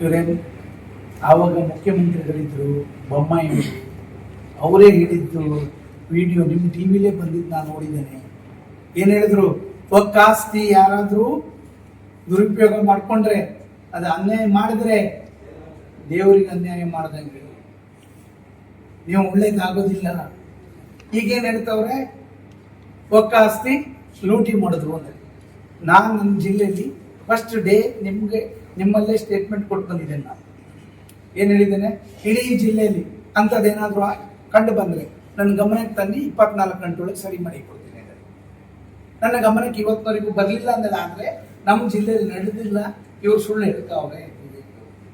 ಇವರೇನು? ಆವಾಗ ಮುಖ್ಯಮಂತ್ರಿಗಳಿದ್ದರು ಬೊಮ್ಮಾಯಿ ಅವರೇ ಹೇಳಿದ್ದು ವಿಡಿಯೋ ನಿಮ್ಮ ಟಿ ವಿಲೇ ಬಂದಿದ್ದು ನಾನು ನೋಡಿದ್ದೇನೆ. ಏನು ಹೇಳಿದ್ರು? ಒಕ್ಕಾಸ್ತಿ ಯಾರಾದರೂ ದುರುಪಯೋಗ ಮಾಡಿಕೊಂಡ್ರೆ ಅದು ಅನ್ಯಾಯ ಮಾಡಿದ್ರೆ ದೇವರಿಗೆ ಅನ್ಯಾಯ ಮಾಡ್ದಂಗೆ. ನೀವು ಒಳ್ಳೇದಾಗೋದಿಲ್ಲ. ಈಗೇನು ಹೇಳ್ತವ್ರೆ? ಒಕ್ಕಾಸ್ತಿ ಲೂಟಿ ಮಾಡಿದ್ರು ಅಂದರೆ ನಾನು ನಮ್ಮ ಜಿಲ್ಲೆಯಲ್ಲಿ ಫಸ್ಟ್ ಡೇ ನಿಮಗೆ ನಿಮ್ಮಲ್ಲೇ ಸ್ಟೇಟ್ಮೆಂಟ್ ಕೊಟ್ಟು ಬಂದಿದ್ದೇನೆ ನಾನು ಏನು ಹೇಳಿದ್ದೇನೆ? ಇಡೀ ಜಿಲ್ಲೆಯಲ್ಲಿ ಅಂಥದ್ದೇನಾದರೂ ಕಂಡು ಬಂದರೆ ನನ್ನ ಗಮನಕ್ಕೆ ತನ್ನಿ ಇಪ್ಪತ್ನಾಲ್ಕು ಗಂಟೆ ಒಳಗೆ ಸರಿ ಮಾಡಿ ಕೊಡ್ತೀನಿ. ನನ್ನ ಗಮನಕ್ಕೆ ಇವತ್ತಿನವರೆಗೂ ಬರಲಿಲ್ಲ ಅಂದ್ರೆ ಆದರೆ ನಮ್ಮ ಜಿಲ್ಲೆಯಲ್ಲಿ ನಡೆದಿಲ್ಲ. ಇವರು ಸುಳ್ಳು ಹೇಳ್ತಾವ್ರೆ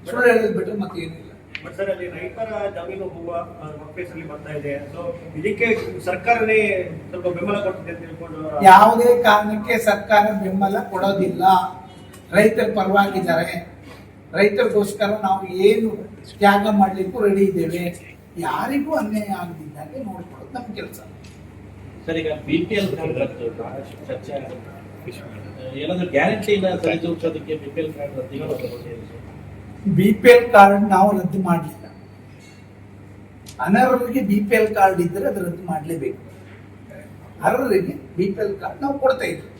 ಸುಳ್ಳು ಹೇಳೋದು ಬಿಟ್ಟರೆ ಮತ್ತೆ ಏನಿಲ್ಲ ಬಟ್ ಸರ್ ಅಲ್ಲಿ ರೈತರ ಜಮೀನು ಅಲ್ಲಿ ಬರ್ತಾ ಇದೆ. ಸೊ ಇದಕ್ಕೆ ಸರ್ಕಾರನೇ ಸ್ವಲ್ಪ ಬೆಂಬಲ ಕೊಡ್ತಿದೆ ಅಂತ ತಿಳ್ಕೊಂಡು ಯಾವುದೇ ಕಾರಣಕ್ಕೆ ಸರ್ಕಾರ ಬೆಂಬಲ ಕೊಡೋದಿಲ್ಲ. ರೈತರ ಪರವಾಗಿದ್ದಾರೆ. ರೈತರಿಗೋಸ್ಕರ ನಾವು ಏನು ತ್ಯಾಗ ಮಾಡಲಿಕ್ಕೂ ರೆಡಿ ಇದ್ದೇವೆ. ಯಾರಿಗೂ ಅನ್ಯಾಯ ಆಗದಿದ್ದಾಗೆ ನೋಡ್ಕೊಳ್ಳೋದು ನಮ್ಮ ಕೆಲಸ. ಸರ್ ಈಗ ಬಿ ಪಿ ಎಲ್ ಚರ್ಚೆ ಆಗುತ್ತೆ. ಗ್ಯಾರಂಟಿ ಇಲ್ಲ ಸರಿದೂಗಿಸೋದಕ್ಕೆ ಬಿ ಪಿ ಎಲ್ ಕಾರ್ಡ್ ರದ್ದು ಬಿ ಪಿ ಎಲ್ ಕಾರ್ಡ್ ನಾವು ರದ್ದು ಮಾಡಲಿಲ್ಲ. ಅನರ್ಹರಿಗೆ ಬಿ ಪಿ ಎಲ್ ಕಾರ್ಡ್ ಇದ್ದರೆ ಅದು ರದ್ದು ಮಾಡಲೇಬೇಕು. ಅರ್ಹರಿಗೆ ಬಿ ಪಿ ಎಲ್ ಕಾರ್ಡ್ ನಾವು ಕೊಡ್ತಾ ಇದ್ವಿ.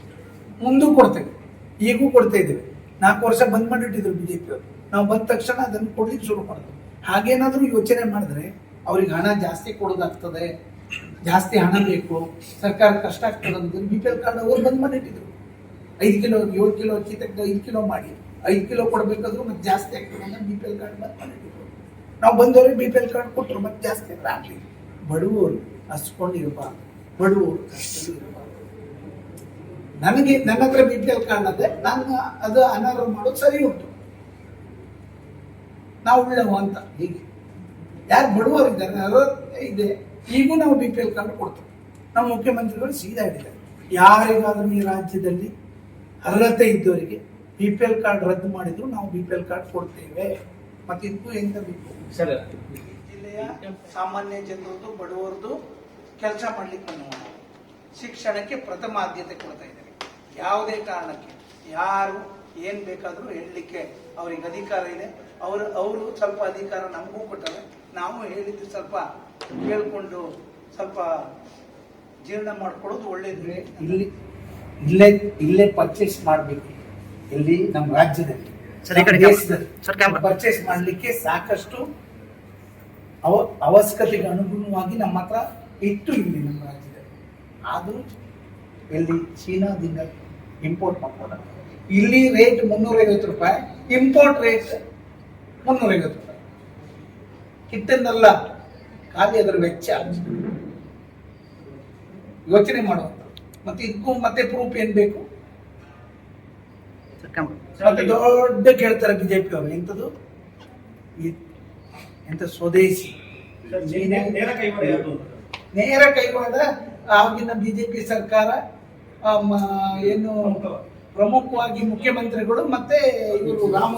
ಮುಂದೂ ಕೊಡ್ತೇವೆ. ಈಗೂ ಕೊಡ್ತಾ ಇದ್ದೇವೆ. ನಾಲ್ಕು ವರ್ಷ ಬಂದ್ ಮಾಡಿಟ್ಟಿದ್ರು ಬಿ ಜೆ ನಾವು ಬಂದ ತಕ್ಷಣ ಅದನ್ನು ಕೊಡ್ಲಿಕ್ಕೆ ಶುರು ಮಾಡಿದ್ರು. ಹಾಗೇನಾದರೂ ಯೋಚನೆ ಮಾಡಿದ್ರೆ ಅವ್ರಿಗೆ ಹಣ ಜಾಸ್ತಿ ಕೊಡೋದಾಗ್ತದೆ. ಜಾಸ್ತಿ ಹಣ ಬೇಕು. ಸರ್ಕಾರ ಕಷ್ಟ ಆಗ್ತದೆ ಅಂತ ಬಿ ಪಿ ಎಲ್ ಕಾರ್ಡ್ ಅವ್ರು ಬಂದ್ ಮಾಡಿಟ್ಟಿದ್ರು. ಐದು ಕಿಲೋ, ಏಳು ಕಿಲೋ ಅಕ್ಕಿ ತೆಗೆದು ಐದು ಕಿಲೋ ಮಾಡಿ, ಐದು ಕಿಲೋ ಕೊಡಬೇಕಾದ್ರೂ ಮತ್ತೆ ಜಾಸ್ತಿ ಆಗ್ತದೆ ಅಂತ ಬಿ ಪಿ ಎಲ್ ಕಾರ್ಡ್ ಬಂದ್ ಮಾಡಿಟ್ಟಿದ್ರು. ನಾವು ಬಂದವ್ರಿಗೆ ಬಿ ಪಿ ಎಲ್ ಕಾರ್ಡ್ ಕೊಟ್ಟರು ಮತ್ತೆ ಜಾಸ್ತಿ ಆಗಲಿ. ಬಡವರು ಹಸ್ಕೊಂಡಿರಬಾರ್ದು ಬಡವರು ಕಷ್ಟದಲ್ಲಿರಬಾರ್ದು. ನನಗೆ ನನ್ನ ಹತ್ರ ಬಿ ಪಿ ಎಲ್ ಕಾರ್ಡ್ ಅದೇ ನಾನು ಅದು ಅನಾರೋಗ್ಯ ಮಾಡೋದು ಸರಿ ಉಂಟು. ನಾವು ಉಳ್ಳವು ಅಂತ. ಹೀಗೆ. ಯಾರು ಬಡವರಿದ್ದಾರೆ ಅರ್ಹತೆ ಇದೆ ಈಗೂ ನಾವು ಬಿ ಪಿ ಎಲ್ ಕಾರ್ಡ್ ಕೊಡ್ತೇವೆ. ನಮ್ಮ ಮುಖ್ಯಮಂತ್ರಿಗಳು ಸೀದಾ ಹೇಳಿದ್ದಾರೆ. ಯಾರಿಗಾದ್ರೂ ಈ ರಾಜ್ಯದಲ್ಲಿ ಅರ್ಹತೆ ಇದ್ದವರಿಗೆ ಬಿ ಪಿ ಎಲ್ ಕಾರ್ಡ್ ರದ್ದು ಮಾಡಿದ್ರು ನಾವು ಬಿ ಪಿ ಎಲ್ ಕಾರ್ಡ್ ಕೊಡ್ತೇವೆ. ಮತ್ತೆ ಇದಕ್ಕೂ ಎಂತ ಬೇಕು? ಸರ್. ಜಿಲ್ಲೆಯ ಸಾಮಾನ್ಯ ಜನರದ್ದು ಬಡವರದ್ದು ಕೆಲಸ ಮಾಡ್ಲಿಕ್ಕೆ ನಾವು ಶಿಕ್ಷಣಕ್ಕೆ ಪ್ರಥಮ ಆದ್ಯತೆ ಕೊಡ್ತಾ ಇದ್ದಾರೆ. ಯಾವುದೇ ಕಾರಣಕ್ಕೆ ಯಾರು ಏನ್ ಬೇಕಾದರೂ ಹೇಳಲಿಕ್ಕೆ ಅವ್ರಿಗೆ ಅಧಿಕಾರ ಇದೆ. ಅವರು ಅವರು ಸ್ವಲ್ಪ ಅಧಿಕಾರ ನಮಗೂ ಕೊಟ್ಟರೆ ನಾವು ಹೇಳಿದ್ದು ಸ್ವಲ್ಪ ಕೇಳಿಕೊಂಡು ಸ್ವಲ್ಪ ಜೀರ್ಣ ಮಾಡ್ಕೊಳ್ಳೋದು ಒಳ್ಳೇದು. ಇಲ್ಲಿ ಇಲ್ಲೇ ಇಲ್ಲೇ ಪರ್ಚೇಸ್ ಮಾಡಬೇಕು. ಇಲ್ಲಿ ನಮ್ಮ ರಾಜ್ಯದಲ್ಲಿ. ಪರ್ಚೇಸ್ ಮಾಡಲಿಕ್ಕೆ ಸಾಕಷ್ಟು ಅವ ಅವಶ್ಯಕತೆಗೆ ಅನುಗುಣವಾಗಿ ನಮ್ಮ ಹತ್ರ ಇತ್ತು ಇಲ್ಲಿ ನಮ್ಮ ರಾಜ್ಯದಲ್ಲಿ ಆದರೂ ಇಲ್ಲಿ ಚೀನಾದಿಂದ ಇಂಪೋರ್ಟ್ ಮಾಡ್ಕೊಂಡ ಇಲ್ಲಿ ರೇಟ್ ಮುನ್ನೂರೈವತ್ತು ರೂಪಾಯಿ ಇಂಪೋರ್ಟ್ ರೇಟ್ ಮುನ್ನೂರೈವತ್ತು ರೂಪಾಯಿ. ಕಿಟ್ಟನ್ನಲ್ಲ ಖಾಲಿ ಅದರ ವೆಚ್ಚ. ಯೋಚನೆ ಮಾಡುವಂತ ಮತ್ತೆ ಇದಕ್ಕೂ ಮತ್ತೆ ಪ್ರೂಫ್ ಏನ್ ಬೇಕು. ಮತ್ತೆ ದೊಡ್ಡ ಕೇಳ್ತಾರೆ ಬಿಜೆಪಿ ಅವರು. ಎಂಥದ್ದು? ಎಂಥ ಎಂತ ಸ್ವದೇಶಿ ನೇರ ಕೈವಾಡ ಆಗಿನ ಬಿಜೆಪಿ ಸರ್ಕಾರ ಏನು ಪ್ರಮುಖವಾಗಿ ಮುಖ್ಯಮಂತ್ರಿಗಳು ಮತ್ತೆ ಇವರು ರಾಮ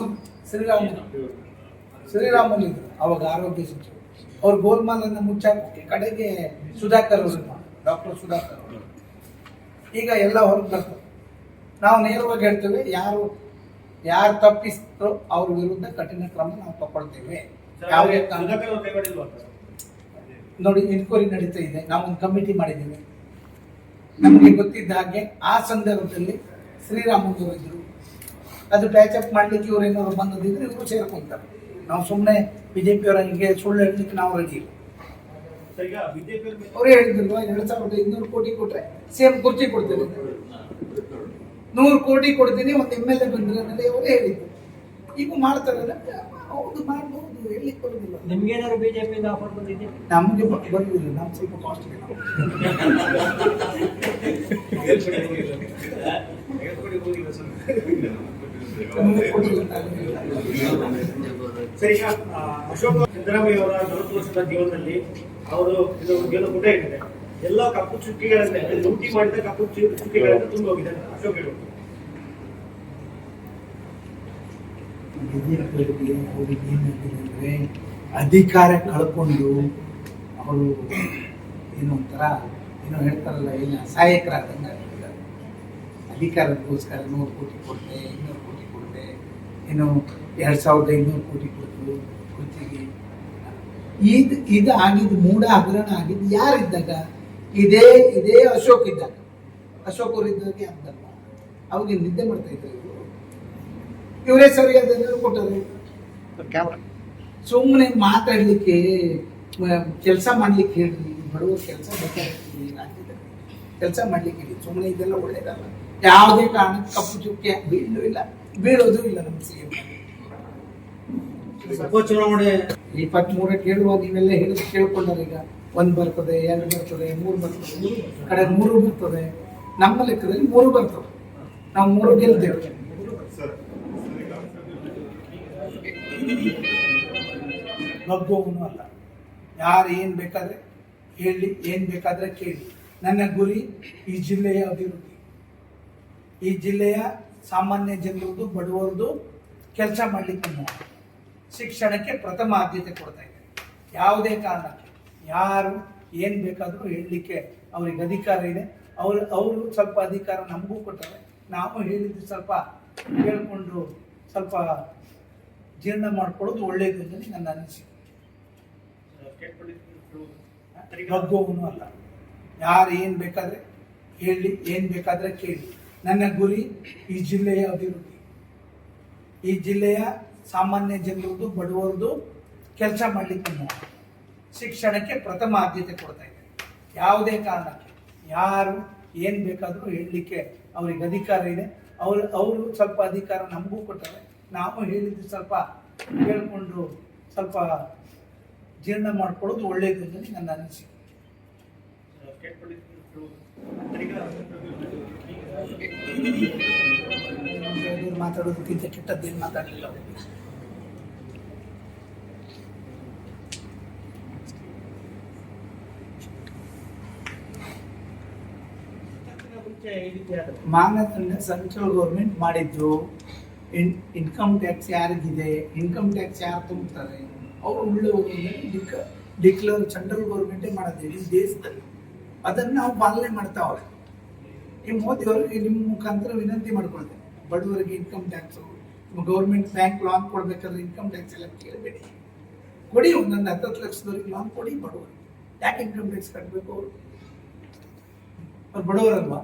ಶ್ರೀರಾಮುಲು ಶ್ರೀರಾಮುಲು ಇದ್ರು ಅವಾಗ ಆರೋಗ್ಯ ಸಚಿವರು. ಅವ್ರು ಗೋಲ್ಮಾಲನ್ನು ಮುಚ್ಚಾಕಿ ಕಡೆಗೆ ಸುಧಾಕರ್ ಅವರು ಡಾಕ್ಟರ್ ಸುಧಾಕರ್ ಅವರು. ಈಗ ಎಲ್ಲ ಹೊರಗೆ ಬರ್ತದೆ ನಾವು ನೇರವಾಗಿ ಹೇಳ್ತೇವೆ ಯಾರು ಯಾರು ತಪ್ಪಿಸ್ತೋ ಅವ್ರ ವಿರುದ್ಧ ಕಠಿಣ ಕ್ರಮ ನಾವು ತಗೊಳ್ತೇವೆ. ಯಾವುದೇ ಸುಧಾಕರ್ ಕಾರಣಕ್ಕೂ ಅವ್ರು ಕೈವಾಡಿಲ್ವಾ ಅಂತ? ನೋಡಿ ಎನ್ಕ್ವೈರಿ ನಡೀತಾ ಇದೆ. ನಾವೊಂದು ಕಮಿಟಿ ಮಾಡಿದ್ದೇವೆ. ನಮಗೆ ಗೊತ್ತಿದ್ದ ಹಾಗೆ ಆ ಸಂದರ್ಭದಲ್ಲಿ ಶ್ರೀರಾಮುಲು ಇದ್ರು. ಅದು ಟ್ಯಾಚ್ ಅಪ್ ಮಾಡಲಿಕ್ಕೆ ಇವ್ರು ಏನಾದ್ರು ಬಂದದಿದ್ರೆ ಇವರು ಸೇರ್ಕೊಂತಾರೆ. ನಾವು ಸುಮ್ಮನೆ ಬಿಜೆಪಿಯವರ ಹಿಂಗೆ ಸುಳ್ಳು ಹೇಳಲಿಕ್ಕೆ ನಾವು ರೆಡಿ ಅವ್ರು ಹೇಳಿದ್ರು ಎರಡು ಸಾವಿರದ ಇನ್ನೂರು ಕೋಟಿ ಕೊಟ್ರೆ ಸೇಮ್ ಕುರ್ಚಿ ಕೊಡ್ತೇನೆ. ನೂರು ಕೋಟಿ ಕೊಡ್ತೀನಿ, ಒಂದು ಎಂ ಎಲ್ ಎ ಬಂದ್ರೆ ಅವರೇ ಹೇಳಿದ್ರು. ಈಗ ಮಾಡ್ತಾರಲ್ಲ ಹೌದು ಮಾಡ್ಬೋದು ಹೇಳಲಿಕ್ಕೆ ಬರೋದಿಲ್ಲ ನಿಮ್ಗೇನಾದ್ರು ಬಿಜೆಪಿಯಿಂದ ಆಫರ್ ಬಂದಿದೆ ನಮಗೆ ಬರುವುದಿಲ್ಲ ನಾವು. ಸ್ವಲ್ಪ ಕಾಸ್ಟ್ ಸರಿ ಅಶೋಕ್ ಸಿದ್ದರಾಮಯ್ಯ ಅವರ ನಲವತ್ತು ವರ್ಷದ ಜೀವನದಲ್ಲಿ ಅವರು ಇದು ಗೆಲುವು ಕೂಡ ಏನಿದೆ ಎಲ್ಲ ಕಪ್ಪು ಚುಕ್ಕಿಗಳನ್ನೇ ಲೂಟಿ ಮಾಡಿದ ಕಪ್ಪು ಚುಕ್ಕಿಗಳನ್ನ ತುಂಬ ಹೋಗಿದೆ ಅಶೋಕ್ ಹೇಳುವುದು. ಬಿಜೆಪಿಯವರಿಗೆ ಅವ್ರಿಗೆ ಏನಾಗಿದೆ ಅಂದರೆ ಅಧಿಕಾರ ಕಳ್ಕೊಂಡು ಅವರು ಏನೋ ಒಂಥರ ಏನೋ ಹೇಳ್ತಾರಲ್ಲ, ಏನು ಸಹಾಯಕರಾದಂಗೆ ಆಗಿದ್ದಾರೆ ಅಧಿಕಾರಕ್ಕೋಸ್ಕರ ನೂರು ಕೋಟಿ ಕೊಡ್ತೆ ಇನ್ನೂರು ಕೋಟಿ ಕೊಡ್ತೆ ಏನು ಎರಡು ಸಾವಿರದ ಐನೂರು ಕೋಟಿ ಕೊಟ್ಟರು ಗುತ್ತಿಗೆ ಇದು ಇದು ಆಗಿದ್ದು ಮೂಢ ಹಗರಣ ಆಗಿದ್ದು ಯಾರಿದ್ದಾಗ? ಇದೇ ಇದೇ ಅಶೋಕ್ ಇದ್ದಾಗ. ಅಶೋಕ್ ಅವರು ಇದ್ದಾಗ ಆಗ್ದಲ್ಲ ಅವಾಗ ನಿದ್ದೆ ಮಾಡ್ತಾ ಇದ್ರು ಇವರು ಇವರೇ ಸರಿಯಾದ ಕೊಟ್ಟರು. ಸುಮ್ಮನೆ ಮಾತಾಡ್ಲಿಕ್ಕೆ ಕೆಲಸ ಮಾಡ್ಲಿಕ್ಕೆ ಹೇಳಿ ಬಡವರು ಕೆಲಸ ಬೇಕಾಗ್ತದೆ ರಾಜ್ಯದಲ್ಲಿ ಕೆಲಸ ಮಾಡ್ಲಿಕ್ಕೆ ಹೇಳಿ ಸುಮ್ಮನೆ ಇದೆಲ್ಲ ಒಳ್ಳೇದಲ್ಲ. ಯಾವುದೇ ಕಾರಣಕ್ಕೆ ಕಪ್ಪು ಚುಕ್ಕೆ ಬೀಳೂ ಇಲ್ಲ ಬೀಳೋದು ಇಲ್ಲ ನಮ್ಮ ಸಿ ಎಂ ಉಪಚುನಾವಣೆ ಇಪ್ಪತ್ಮೂರಕ್ಕೆ ಹೇಳುವ ನೀವೆಲ್ಲ ಹೇಳಿ ಕೇಳ್ಕೊಂಡಾರ ಈಗ ಒಂದ್ ಬರ್ತದೆ ಎರಡು ಬರ್ತದೆ ಮೂರು ಬರ್ತದೆ ಕಡೆ ಮೂರು ಬರ್ತದೆ. ನಮ್ಮ ಲೆಕ್ಕದಲ್ಲಿ ಮೂರು ಬರ್ತದೆ ನಾವು ಮೂರು ಗೆಲ್ತೇವೆ. ಬಗ್ಗೋವನು ಅಲ್ಲ. ಯಾರು ಏನು ಬೇಕಾದ್ರೆ ಹೇಳಿ, ಏನು ಬೇಕಾದ್ರೆ ಕೇಳಿ. ನನ್ನ ಗುರಿ ಈ ಜಿಲ್ಲೆಯ ಅಭಿವೃದ್ಧಿ. ಈ ಜಿಲ್ಲೆಯ ಸಾಮಾನ್ಯ ಜನರದ್ದು, ಬಡವರದ್ದು ಕೆಲಸ ಮಾಡಲಿಕ್ಕೆ ಶಿಕ್ಷಣಕ್ಕೆ ಪ್ರಥಮ ಆದ್ಯತೆ ಕೊಡ್ತಾ ಇದ್ದಾರೆ. ಯಾವುದೇ ಕಾರಣಕ್ಕೆ ಯಾರು ಏನು ಬೇಕಾದರೂ ಹೇಳಲಿಕ್ಕೆ ಅವ್ರಿಗೆ ಅಧಿಕಾರ ಇದೆ. ಅವರು ಅವರು ಸ್ವಲ್ಪ ಅಧಿಕಾರ ನಮಗೂ ಕೊಟ್ಟರೆ. ನಾವು ಹೇಳಿದ್ದು ಸ್ವಲ್ಪ ಕೇಳಿಕೊಂಡು ಸ್ವಲ್ಪ ಜೀರ್ಣ ಮಾಡ್ಕೊಳ್ಳೋದು ಒಳ್ಳೆಯದು ಅಂತ ನನ್ನ ಅನಿಸಿಕೆ. ಬಗ್ಗೋವನು ಅಲ್ಲ. ಯಾರು ಏನು ಬೇಕಾದ್ರೆ ಹೇಳಿ, ಏನು ಬೇಕಾದ್ರೆ ಕೇಳಿ. ನನ್ನ ಗುರಿ ಈ ಜಿಲ್ಲೆಯ ಅಭಿವೃದ್ಧಿ. ಈ ಜಿಲ್ಲೆಯ ಸಾಮಾನ್ಯ ಜನರದ್ದು ಬಡವರದು ಕೆಲಸ ಮಾಡಲಿಕ್ಕೆ ಶಿಕ್ಷಣಕ್ಕೆ ಪ್ರಥಮ ಆದ್ಯತೆ ಕೊಡ್ತಾ ಇದ್ದೇನೆ ಯಾವುದೇ ಕಾರಣಕ್ಕೆ ಯಾರು ಏನು ಬೇಕಾದರೂ ಹೇಳಲಿಕ್ಕೆ ಅವ್ರಿಗೆ ಅಧಿಕಾರ ಇದೆ. ಅವರು ಅವರು ಸ್ವಲ್ಪ ಅಧಿಕಾರ ನಮಗೂ ಕೊಟ್ಟಾರೆ ನಾವು ಹೇಳಿದ್ದು ಸ್ವಲ್ಪ ಕೇಳಿಕೊಂಡು ಸ್ವಲ್ಪ ಜೀರ್ಣ ಮಾಡ್ಕೊಳ್ಳೋದು ಒಳ್ಳೆಯದು ಅಂತ ನನ್ನ ಅನಿಸಿಕೆ. ಮಾತಾಡೋದಕ್ಕಿಂತ ಕೆಟ್ಟದ್ದೇನು ಮಾತಾಡಲಿಲ್ಲ ಮಾನದಂಡ ಸೆಂಟ್ರಲ್ ಗೌರ್ಮೆಂಟ್ ಮಾಡಿದ್ದು ಇನ್ಕಮ್ ಟ್ಯಾಕ್ಸ್ ಯಾರಿಗಿದೆ ಇನ್ಕಮ್ ಟ್ಯಾಕ್ಸ್ ಯಾರು ತುಂಬ್ತಾರೆ, ಅವರು ಉಳ್ಳವರು ಡಿಕ್ ಡಿಕ್ಲೇರ್ ಸೆಂಟ್ರಲ್ ಗೌರ್ಮೆಂಟೇ ಮಾಡೋದು ದೇಶದಲ್ಲಿ. ಅದನ್ನು ನಾವು ಪಾಲನೆ ಮಾಡ್ತಾವ್ರೆ. ಈ ಮೋದಿಯವರಿಗೆ ನಿಮ್ಮ ಮುಖಾಂತರ ವಿನಂತಿ ಮಾಡ್ಕೊಳ್ತೇನೆ. ಬಡವರಿಗೆ income tax government bank loan ಕೊಡಬೇಕಾದ್ರೆ ಇನ್ಕಮ್ ಟ್ಯಾಕ್ಸ್ ಎಲ್ಲ ಕೇಳಬೇಡಿ. ಕೊಡಿ, ಒಂದೊಂದು ಹತ್ತತ್ತು ಲಕ್ಷದವರೆಗೆ ಲಾನ್ ಕೊಡಿ ಬಡವರು ಯಾಕೆ ಇನ್ಕಮ್ ಟ್ಯಾಕ್ಸ್ ಕಟ್ಟಬೇಕು ಅವರು? ಅವ್ರು ಬಡವರಲ್ವಾ?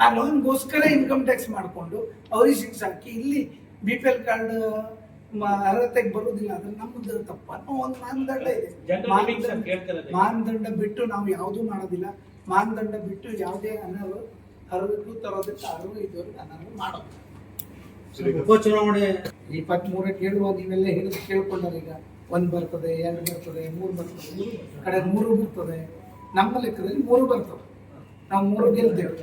ಆ ಲೋನ್ಗೋಸ್ಕರ ಇನ್ಕಮ್ ಟ್ಯಾಕ್ಸ್ ಮಾಡಿಕೊಂಡು ಅವ್ರಿಗೆ ಶಿಕ್ಷೆ ಹಾಕಿ ಇಲ್ಲಿ ಬಿ ಪಿ ಎಲ್ ಕಾರ್ಡ್ ಅರ್ಹತೆಗೆ ಬರೋದಿಲ್ಲ ಅಂದ್ರೆ ನಮ್ಮದು ತಪ್ಪ. ಅನ್ನೋ ಒಂದು ಮಾನದಂಡ ಇದೆ. ಮಾನದಂಡ ಬಿಟ್ಟು ನಾವು ಯಾವುದೂ ಮಾಡೋದಿಲ್ಲ. ಮಾನದಂಡ ಬಿಟ್ಟು ಯಾವುದೇ ಅನರ್ಹ ಅರ್ಹಕ್ಕೂ ತರೋದಕ್ಕೆ ಅರ್ಹ ಇದ್ದವ್ರಿಗೆ ಅನರ್ಹ ಮಾಡೋದು. ಉಪಚುನಾವಣೆ ಇಪ್ಪತ್ಮೂರಕ್ಕೆ ಹೇಳುವ ನೀವೆಲ್ಲ ಹೇಳಿದ್ ಕೇಳ್ಕೊಂಡಾರ ಈಗ ಒಂದ್ ಬರ್ತದೆ ಎರಡು ಬರ್ತದೆ ಮೂರು ಬರ್ತದೆ ಕಡೆ ಮೂರು ಬರ್ತದೆ. ನಮ್ಮ ಲೆಕ್ಕದಲ್ಲಿ ಮೂರು ಬರ್ತವೆ. ನಾವು ಮೂರು ಗೆಲ್ತೇವೆ.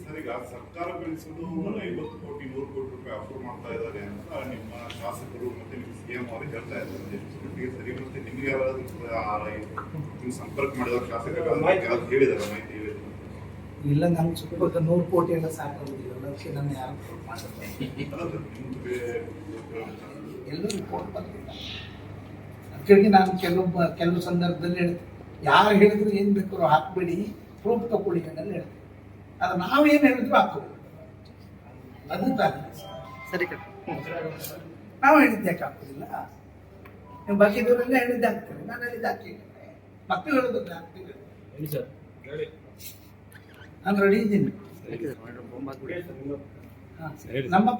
ಸರ್ ಈಗ ಸರ್ಕಾರ ಬೆಳೆಸೋದು ಐವತ್ತು ಕೋಟಿ ನೂರು ಕೋಟಿ ರೂಪಾಯಿ ಅಪ್ರೂವ್ ಮಾಡ್ತಾ ಇದ್ದಾರೆ ಅಂತ ನಿಮ್ಮ ಶಾಸಕರು ಮತ್ತೆ ನಿಮ್ಮ ಸಿಎಂ ಅವರು ಹೇಳ್ತಾ ಇದ್ದಾರೆ. ಸರಿ ಮತ್ತೆ ನಿಮ್ಗೆ ಯಾರಾದ್ರೂ ನೀವು ಸಂಪರ್ಕ ಮಾಡಿದ ಶಾಸಕರು ಯಾರಾದ್ರೂ ಹೇಳಿದಾರೆ? ಮಾಹಿತಿ ಹೇಳಿದ್ರು ಇಲ್ಲ ನಮ್ಗೆ ಸುತ್ತ ನೂರು ಕೋಟಿ ಎಲ್ಲ ಸಾಕಾಗೋದಿಲ್ಲ. ಅದಕ್ಕೆ ನನ್ನ ಯಾರು ರಿಪೋರ್ಟ್ ಬಂದಿಲ್ಲ ಅದಕ್ಕಾಗಿ ನಾನು ಕೆಲವೊಬ್ಬ ಕೆಲವು ಸಂದರ್ಭದಲ್ಲಿ ಹೇಳ್ತೀನಿ. ಯಾರು ಹೇಳಿದ್ರು ಏನು ಬೇಕಾದ್ರೂ ಹಾಕ್ಬೇಡಿ. ಪ್ರೂಫ್ ತಗೊಳ್ಳಿ ಅಂತ ಹೇಳ್ತೆ ಅದು ನಾವೇನು ಹೇಳಿದ್ರು ಹಾಕೋದು ಅದು ತಾನೇ ಸರಿ ನಾವು ಹೇಳಿದ್ದೆ ಯಾಕೆ ಹಾಕೋದಿಲ್ಲ? ನೀವು ಬಾಕಿದವರೆಲ್ಲ ಹೇಳಿದ್ದೆ ಹಾಕ್ತಾರೆ. ನಾನು ಹೇಳಿದ್ದೆ ಹಾಕಿ. ಮಕ್ಕಳು ಹೇಳೋದಕ್ಕೆ ಹಾಕ್ತೀವಿ ಹೇಳಿ ಸರ್. ಹೇಳಿ. ನಾನು ರೆಡಿ ಇದ್ದೀನಿ. ಹಾ. ನಮ್ಮ